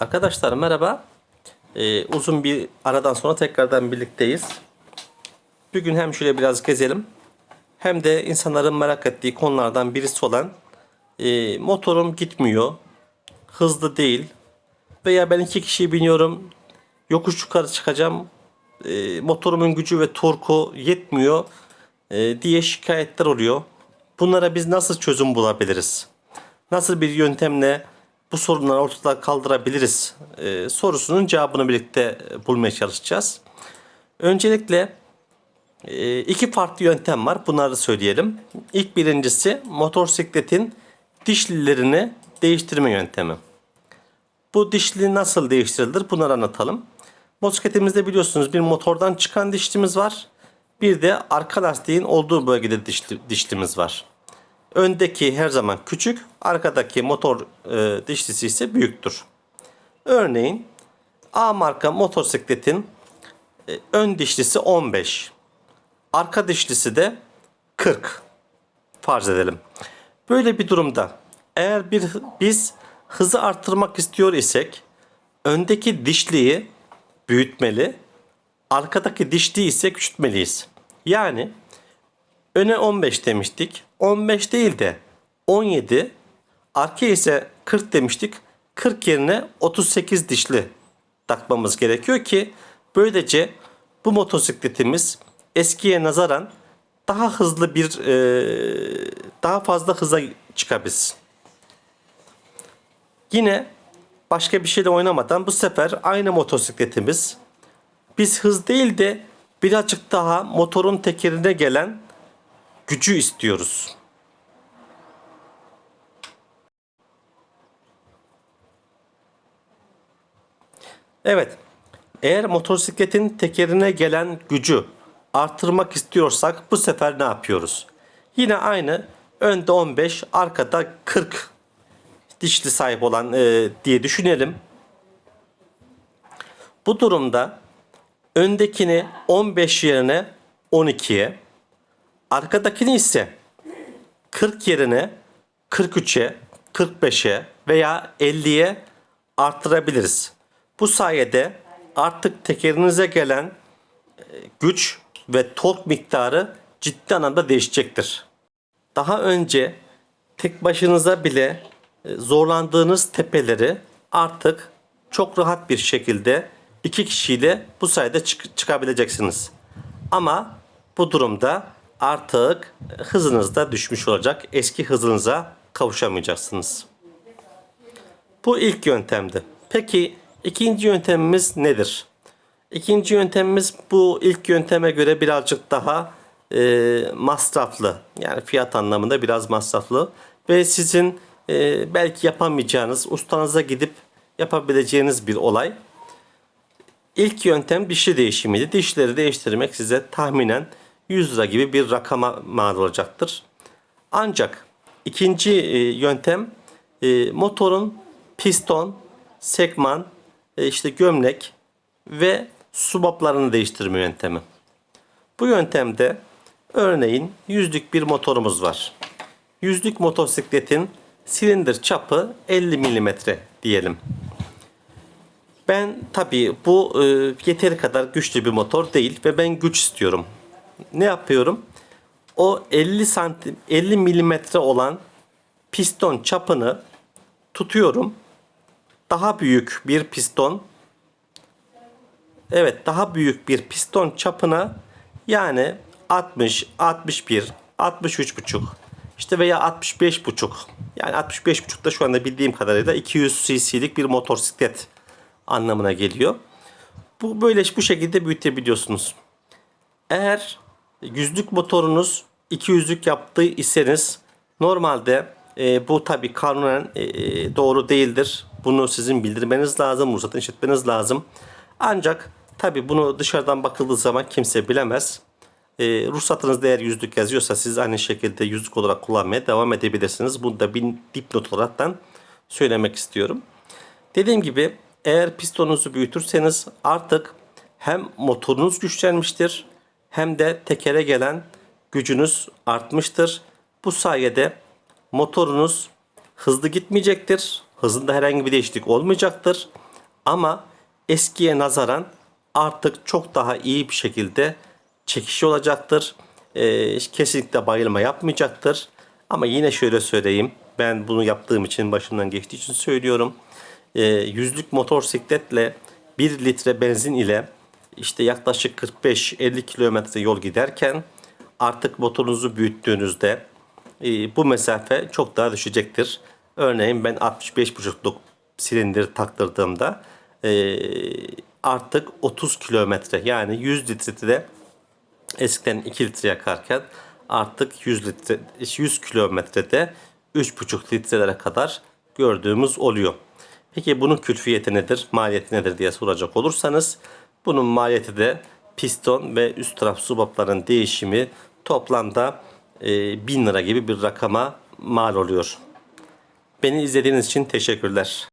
Arkadaşlar merhaba. Ee, uzun bir aradan sonra tekrardan birlikteyiz. Bugün hem şöyle biraz gezelim hem de insanların merak ettiği konulardan birisi olan e, motorum gitmiyor, hızlı değil veya ben iki kişi biniyorum, yokuş yukarı çıkacağım, e, motorumun gücü ve torku yetmiyor e, diye şikayetler oluyor. Bunlara biz nasıl çözüm bulabiliriz? Nasıl bir yöntemle bu sorunları ortadan kaldırabiliriz e, sorusunun cevabını birlikte e, bulmaya çalışacağız. Öncelikle e, iki farklı yöntem var. Bunları söyleyelim. İlk birincisi motosikletin dişlilerini değiştirme yöntemi. Bu dişli nasıl değiştirilir? Bunları anlatalım. Motosikletimizde biliyorsunuz bir motordan çıkan dişlimiz var. Bir de arka lastiğin olduğu bölgede dişli, dişlimiz var. Öndeki her zaman küçük, arkadaki motor e, dişlisi ise büyüktür. Örneğin A marka motosikletin e, ön dişlisi 15, arka dişlisi de 40 farz edelim. Böyle bir durumda eğer bir biz hızı arttırmak istiyor isek öndeki dişliyi büyütmeli, arkadaki dişliyi ise küçültmeliyiz. Yani öne 15 demiştik. 15 değil de 17, arkaya ise 40 demiştik. 40 yerine 38 dişli takmamız gerekiyor ki böylece bu motosikletimiz eskiye nazaran daha hızlı bir e, daha fazla hıza çıkabilsin. Yine başka bir şeyle oynamadan bu sefer aynı motosikletimiz biz hız değil de birazcık daha motorun tekerine gelen gücü istiyoruz. Evet. Eğer motosikletin tekerine gelen gücü artırmak istiyorsak bu sefer ne yapıyoruz? Yine aynı önde 15, arkada 40 dişli sahip olan e, diye düşünelim. Bu durumda öndekini 15 yerine 12'ye, arkadakini ise 40 yerine 43'e, 45'e veya 50'ye arttırabiliriz. Bu sayede artık tekerinize gelen e, güç ve tork miktarı ciddi anlamda değişecektir. Daha önce tek başınıza bile e, zorlandığınız tepeleri artık çok rahat bir şekilde iki kişiyle bu sayede çık- çıkabileceksiniz. Ama bu durumda artık hızınız da düşmüş olacak. Eski hızınıza kavuşamayacaksınız. Bu ilk yöntemdi. Peki ikinci yöntemimiz nedir? İkinci yöntemimiz bu ilk yönteme göre birazcık daha e, masraflı. Yani fiyat anlamında biraz masraflı. Ve sizin e, belki yapamayacağınız, ustanıza gidip yapabileceğiniz bir olay. İlk yöntem dişli değişimiydi. Dişleri değiştirmek size tahminen 100 lira gibi bir rakama mal olacaktır. Ancak ikinci e, yöntem e, motorun piston, sekman, e, işte gömlek ve subaplarını değiştirme yöntemi. Bu yöntemde örneğin yüzlük bir motorumuz var. Yüzlük motosikletin silindir çapı 50 mm diyelim. Ben tabii bu e, yeteri kadar güçlü bir motor değil ve ben güç istiyorum. Ne yapıyorum? O 50 santim 50 milimetre olan piston çapını tutuyorum. Daha büyük bir piston Evet daha büyük bir piston çapına yani 60, 61, 63,5 işte veya 65,5 yani 65,5 da şu anda bildiğim kadarıyla 200 cc'lik bir motosiklet anlamına geliyor. Bu böyle bu şekilde büyütebiliyorsunuz. Eğer yüzlük motorunuz 200'lük yaptığı iseniz normalde e, bu tabi kanunen e, doğru değildir. Bunu sizin bildirmeniz lazım, ruhsatını işletmeniz lazım. Ancak tabi bunu dışarıdan bakıldığı zaman kimse bilemez. E, ruhsatınızda eğer yüzlük yazıyorsa siz aynı şekilde yüzlük olarak kullanmaya devam edebilirsiniz. Bunu da bir dipnot olaraktan söylemek istiyorum. Dediğim gibi eğer pistonunuzu büyütürseniz artık hem motorunuz güçlenmiştir hem de tekere gelen gücünüz artmıştır. Bu sayede motorunuz hızlı gitmeyecektir. Hızında herhangi bir değişiklik olmayacaktır. Ama eskiye nazaran artık çok daha iyi bir şekilde çekişi olacaktır. Ee, kesinlikle bayılma yapmayacaktır. Ama yine şöyle söyleyeyim. Ben bunu yaptığım için başımdan geçtiği için söylüyorum. Ee, yüzlük motosikletle 1 litre benzin ile işte yaklaşık 45-50 kilometre yol giderken artık motorunuzu büyüttüğünüzde e, bu mesafe çok daha düşecektir. Örneğin ben 65,5'luk silindir taktırdığımda e, artık 30 kilometre yani 100 litrede eskiden 2 litre yakarken artık 100 litre 100 kilometrede 3,5 litrelere kadar gördüğümüz oluyor. Peki bunun külfiyeti nedir, maliyeti nedir diye soracak olursanız bunun maliyeti de piston ve üst taraf subapların değişimi toplamda e, 1000 lira gibi bir rakama mal oluyor. Beni izlediğiniz için teşekkürler.